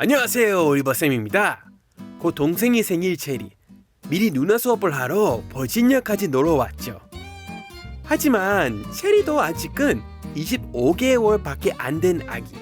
안녕하세요 올리버쌤입니다. 곧 동생이 생일 체리. 미리 누나 수업을 하러 버지니아까지 놀러 왔죠. 하지만 체리도 아직은 25개월밖에 안 된 아기.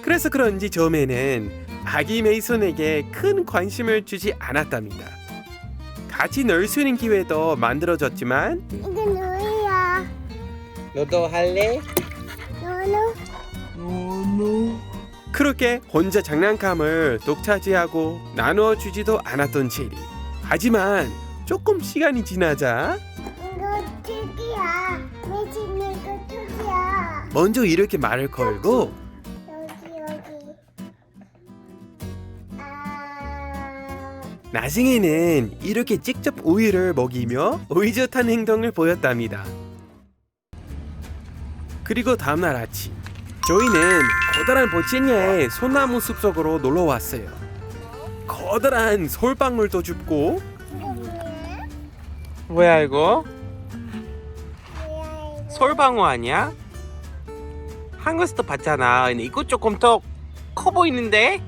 그래서 그런지 처음에는 아기 메이손에게 큰 관심을 주지 않았답니다. 같이 놀 수 있는 기회도 만들어졌지만. 이게 누구야? 너도 할래? 너는? 그렇게 혼자 장난감을 독차지하고 나누어 주지도 않았던 체리. 하지만 조금 시간이 지나자 이거 특이야. 내 집은 이거 특이야. 먼저 이렇게 말을 걸고 여기 여기. 아. 나중에는 이렇게 직접 우유를 먹이며 의젓한 행동을 보였답니다. 그리고 다음날 아침 저희는 커다란 버지니아의 소나무 숲속으로 놀러 왔어요. 커다란 솔방울도 줍고 뭐야? 이거? 솔방울 아니야? 한국에서도 봤잖아. 이거 조금 더 커 보이는데?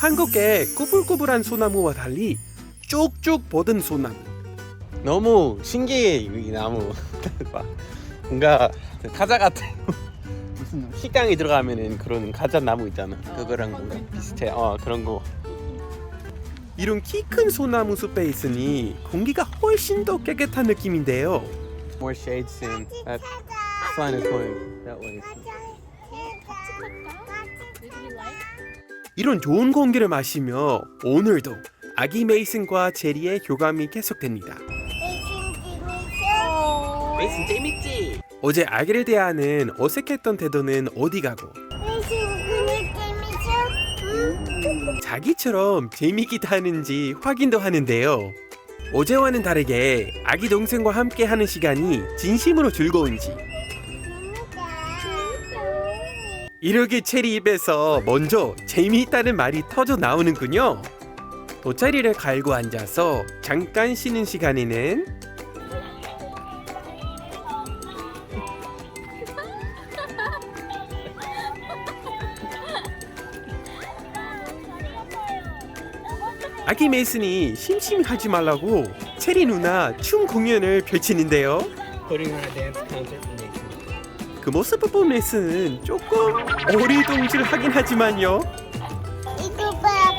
한국의 꾸불꾸불한 소나무와 달리 쭉쭉 뻗은 소나무. 너무 신기해 이 나무. 봐. 뭔가 가자 같아. 무슨 식당에 들어가면은 그런 가자 나무 있잖아. 그거랑 뭔가 비슷해. 어 그런 거. 이런 키 큰 소나무 숲에 있으니 공기가 훨씬 더 깨끗한 느낌인데요. More shades in that going that way. 이런 좋은 공기를 마시며 오늘도 아기 메이슨과 제리의 교감이 계속됩니다. 메이슨 재밌지? 어제 아기를 대하는 어색했던 태도는 어디 가고 자기처럼 재미있게 하는지 확인도 하는데요. 어제와는 다르게 아기 동생과 함께 하는 시간이 진심으로 즐거운지 이렇게 체리 입에서 먼저 재미있다는 말이 터져 나오는군요. 돗자리를 갈고 앉아서 잠깐 쉬는 시간에는 아기 메이슨이 심심하지 말라고 체리 누나 춤 공연을 펼치는데요. putting on a dance concert for Mason. 그 모습을 본 메이슨은 조금 어리둥절하긴 하지만요. 이거 봐.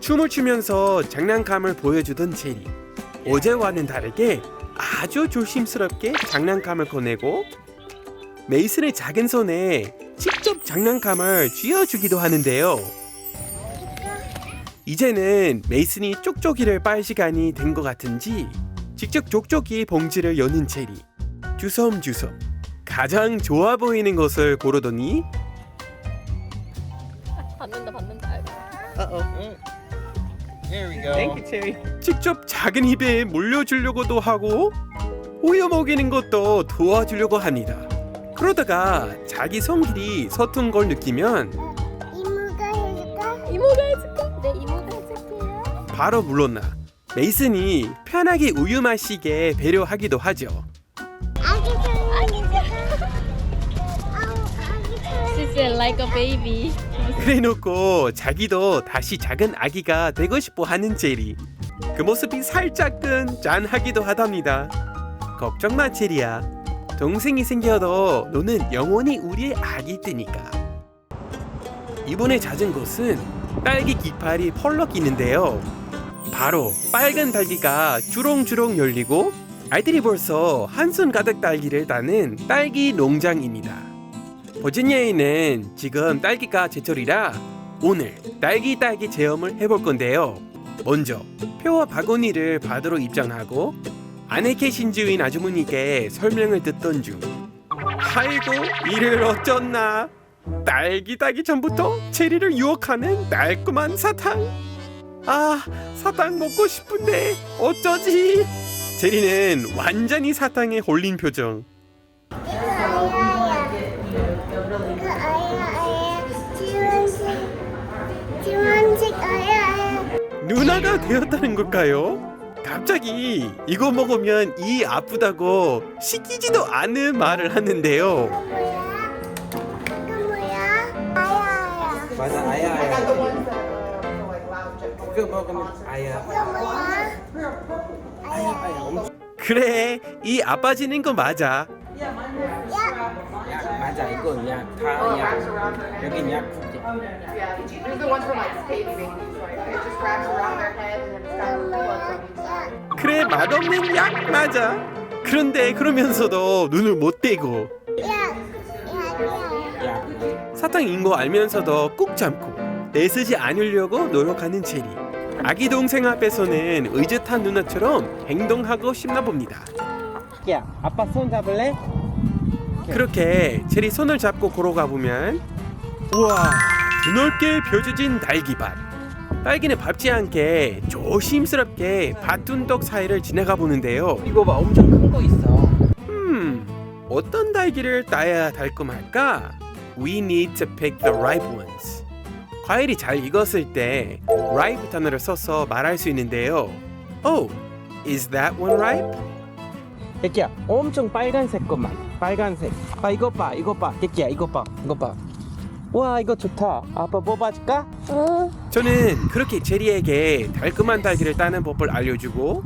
춤을 추면서 장난감을 보여주던 체리. 어제와는 다르게 아주 조심스럽게 장난감을 꺼내고 메이슨의 작은 손에 직접 장난감을 쥐어주기도 하는데요. 이제는 메이슨이 쪽쪽이를 빨 시간이 된 것 같은지 직접 쪽쪽이 봉지를 여는 체리. 주섬주섬 가장 좋아 보이는 것을 고르더니 받는다 받는다 There we go. 체리. 직접 작은 입에 물려주려고도 하고 우유 먹이는 것도 도와주려고 합니다. 그러다가 자기 성질이 서툰 걸 느끼면 바로 물러나 메이슨이 편하게 우유 마시게 배려하기도 하죠. 아기 like a baby 그래놓고 자기도 다시 작은 아기가 되고 싶어 하는 제리. 그 모습이 살짝은 짠하기도 하답니다. 걱정 마 제리야. 동생이 생겨도 너는 영원히 우리의 아기 때니까. 이번에 찾은 곳은 딸기 깃발이 펄럭 있는데요. 바로 빨간 딸기가 주렁주렁 열리고 아이들이 벌써 한손 가득 딸기를 따는 딸기 농장입니다. 버지니아에는 지금 딸기가 제철이라 오늘 딸기 딸기 체험을 해볼 건데요. 먼저 표와 바구니를 받으러 입장하고 안에 계신 주인 아주머니께 설명을 듣던 중 아이고 이를 어쩌나 딸기 따기 전부터 체리를 유혹하는 달콤한 사탕 아 사탕 먹고 싶은데 어쩌지 체리는 완전히 사탕에 홀린 표정 아야야 그 아야야 지원식 지원식 아야야 누나가 되었다는 걸까요? 갑자기 이거 먹으면 이 아프다고 시키지도 않은 말을 하는데요. 이거 뭐야? 이거 뭐야? 맞아 아야 아야. 그거 먹으면 아야. 아야 아야 엄청. 그래 이 아빠지는 거 맞아 약 맞아 이건 약다약 여긴 약 국제. Yeah, these are the ones for like baby babies, right? It just wraps around their head and then it's got a little blood from each side. 그래 맛없는 약 맞아 그런데 그러면서도 눈을 못 떼고 약. 사탕인 거 알면서도 꾹 참고 내쓰지 않으려고 노력하는 체리 아기 동생 앞에서는 의젓한 누나처럼 행동하고 싶나 봅니다 야 아빠 손 잡을래? 그렇게 체리 손을 잡고 걸어가 보면 우와 드넓게 펴져진 딸기밭 딸기는 밟지 않게 조심스럽게 밭둔덕 사이를 지나가 보는데요 이거 봐 엄청 큰 거 있어. 음 어떤 딸기를 따야 달콤할까? We need to pick the ripe ones 과일이 잘 익었을 때 ripe 단어를 써서 말할 수 있는데요. Oh, is that one ripe? 깨끼야 엄청 빨간색 것만. 빨간색. 아 이거 봐 이거 봐. 깨끼야 이거 봐 이거 봐 와 이거 좋다. 아빠 뽑아줄까? 저는 그렇게 체리에게 달콤한 딸기를 따는 법을 알려주고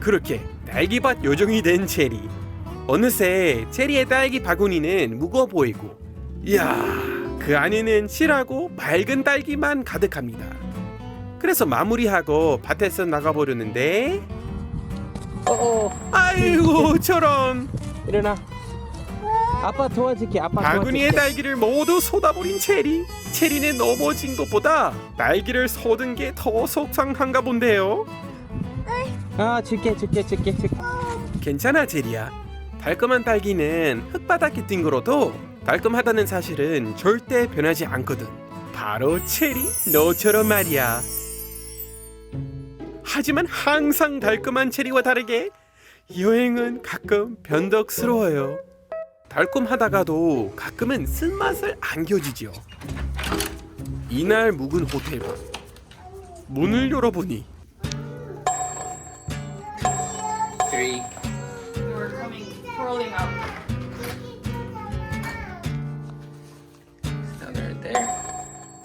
그렇게 딸기밭 요정이 된 체리. 어느새 체리의 딸기 바구니는 무거워 보이고. 이야 그 안에는 실하고 맑은 딸기만 가득합니다. 그래서 마무리하고 밭에서 나가보려는데. 어어. 아이고 저런. 일어나. 아빠 도와줄게 아빠 바구니의 도와줄게 딸기를 모두 쏟아버린 체리. 체리는 넘어진 것보다 딸기를 쏟은 게 더 속상한가 본데요. 아 줄게 줄게 줄게 줄게. 괜찮아 제리야. 달콤한 딸기는 흙바닥에 뛴 거로도 달콤하다는 사실은 절대 변하지 않거든. 바로 체리 너처럼 말이야. 하지만 항상 달콤한 체리와 다르게 여행은 가끔 변덕스러워요. 달콤하다가도 가끔은 쓴맛을 안겨주지요. 이날 묵은 호텔 방 문을 열어보니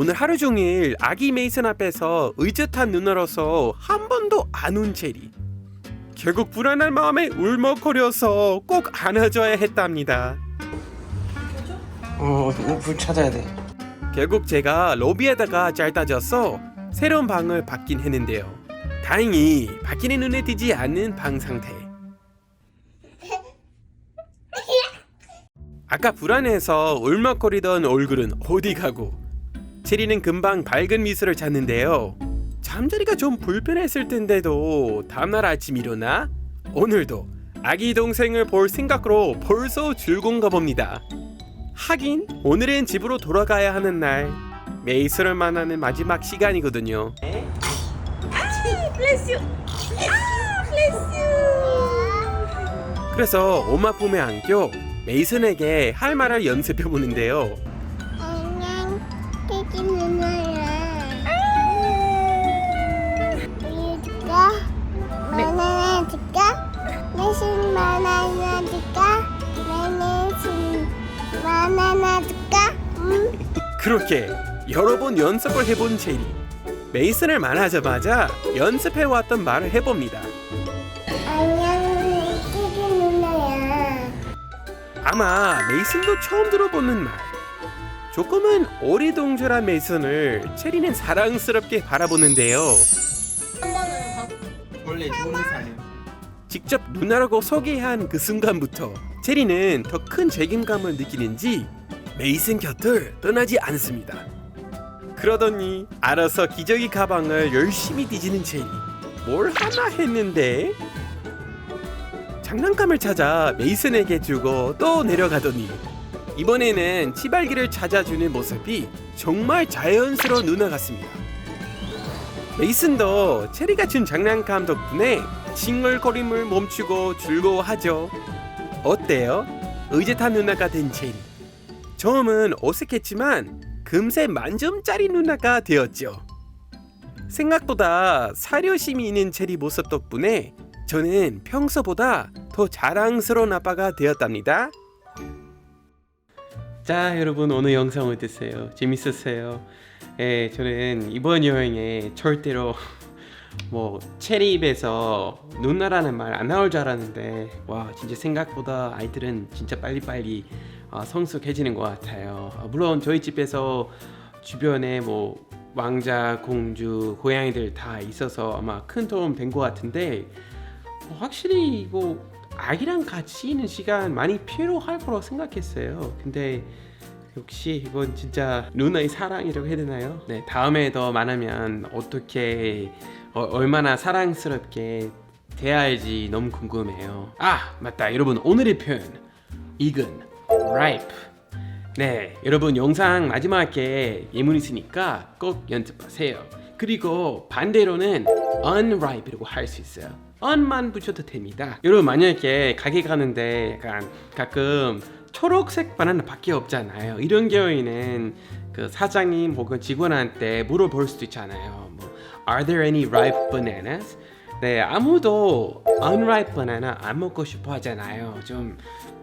오늘 하루 종일 아기 메이슨 앞에서 의젓한 누나로서 한 번도 안 운 체리. 결국 불안한 마음에 울먹거려서 꼭 안아줘야 했답니다. 어 불 찾아야 돼 결국 제가 로비에다가 짧다져서 새로운 방을 받긴 했는데요. 다행히 바퀴는 눈에 띄지 않는 방 상태. 아까 불안해서 울먹거리던 얼굴은 어디 가고 체리는 금방 밝은 미소를 찾는데요. 잠자리가 좀 불편했을 텐데도 다음날 아침 일어나 오늘도 아기 동생을 볼 생각으로 벌써 즐거운가 봅니다. 하긴 오늘은 집으로 돌아가야 하는 날 메이스를 만나는 마지막 시간이거든요. 그래서 엄마 품에 안겨 메이슨에게 할 말을 연습해 보는데요. 바나나 줄까? 응? 그렇게 여러 번 연습을 해본 체리. 메이슨을 만나자마자 연습해왔던 말을 해봅니다. 안녕, 누나야. 아마 메이슨도 처음 들어보는 말. 조금은 오리동절한 메이슨을 체리는 사랑스럽게 바라보는데요. 원래 직접 누나라고 소개한 그 순간부터 체리는 더 큰 책임감을 느끼는지 메이슨 곁을 떠나지 않습니다. 그러더니 알아서 기저귀 가방을 열심히 뒤지는 체리. 뭘 하나 했는데 장난감을 찾아 메이슨에게 주고 또 내려가더니 이번에는 치발기를 찾아주는 모습이 정말 자연스러운 누나 같습니다. 메이슨도 체리가 준 장난감 덕분에 칭얼거림을 멈추고 즐거워하죠. 어때요? 의젓한 누나가 된 체리. 처음은 어색했지만 금세 만점짜리 누나가 되었죠. 생각보다 사려심이 있는 체리 모습 덕분에 저는 평소보다 더 자랑스러운 아빠가 되었답니다. 자, 여러분 오늘 영상 어땠어요? 재밌었어요? 예, 저는 이번 여행에 절대로 뭐 체리 입에서 누나라는 말 안 나올 줄 알았는데 와 진짜 생각보다 아이들은 진짜 빨리빨리 어, 성숙해지는 것 같아요. 어, 물론 저희 집에서 주변에 뭐 왕자, 공주, 고양이들 다 있어서 아마 큰 도움 된 것 같은데 어, 확실히 이거 아기랑 같이 있는 시간 많이 필요할 거라고 생각했어요. 근데 역시 이건 진짜 누나의 사랑이라고 해야 되나요? 네, 다음에 더 많으면 어떻게 어, 얼마나 사랑스럽게 대할지 너무 궁금해요. 아 맞다, 여러분 오늘의 표현 익은 ripe. 네, 여러분 영상 마지막에 예문 있으니까 꼭 연습하세요. 그리고 반대로는 unripe라고 할 수 있어요. un만 붙여도 됩니다. 여러분 만약에 가게 가는데 약간 가끔 초록색 바나나 밖에 없잖아요. 이런 경우에는 그 사장님 혹은 직원한테 물어볼 수도 있잖아요. 뭐 Are there any ripe bananas? 네, 아무도 unripe banana 안 먹고 싶어 하잖아요. 좀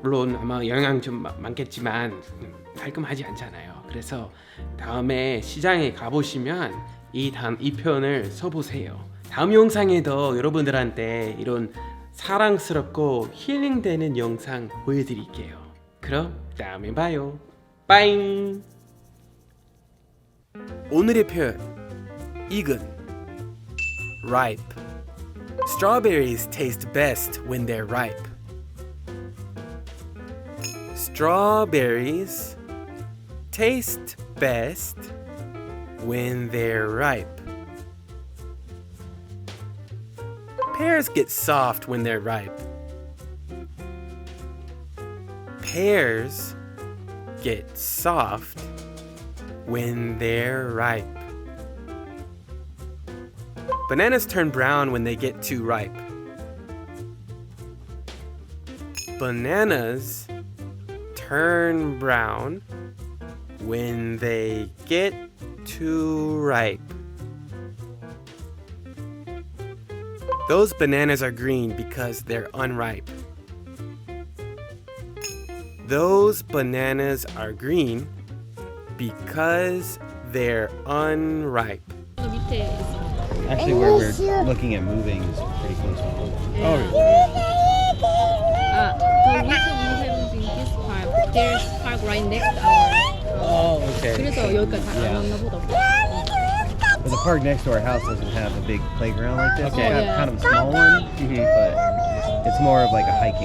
물론 아마 영양 좀 마- 많겠지만 음, 깔끔하지 않잖아요. 그래서 다음에 시장에 가보시면 이 단 이 표현을 써보세요. 다음 영상에도 여러분들한테 이런 사랑스럽고 힐링되는 영상 보여드릴게요. 그럼 다음에 봐요. 빠잉. 오늘의 표현 익은 ripe. Strawberries taste best when they're ripe. Strawberries taste best when they're ripe. Pears get soft when they're ripe. Pears get soft when they're ripe. Bananas turn brown when they get too ripe. Bananas turn brown when they get too ripe. Those bananas are green because they're unripe. Those bananas are green because they're unripe. Actually, where we're looking at moving is pretty close to home. Oh, really? Uh, there's park right next our. Oh, okay. 그래서 여기까지 안 Yeah. 왔나 보다. But the park next to our house doesn't have a big playground like this. Okay. It's got Yeah. kind of a small one, but it's more of like a hiking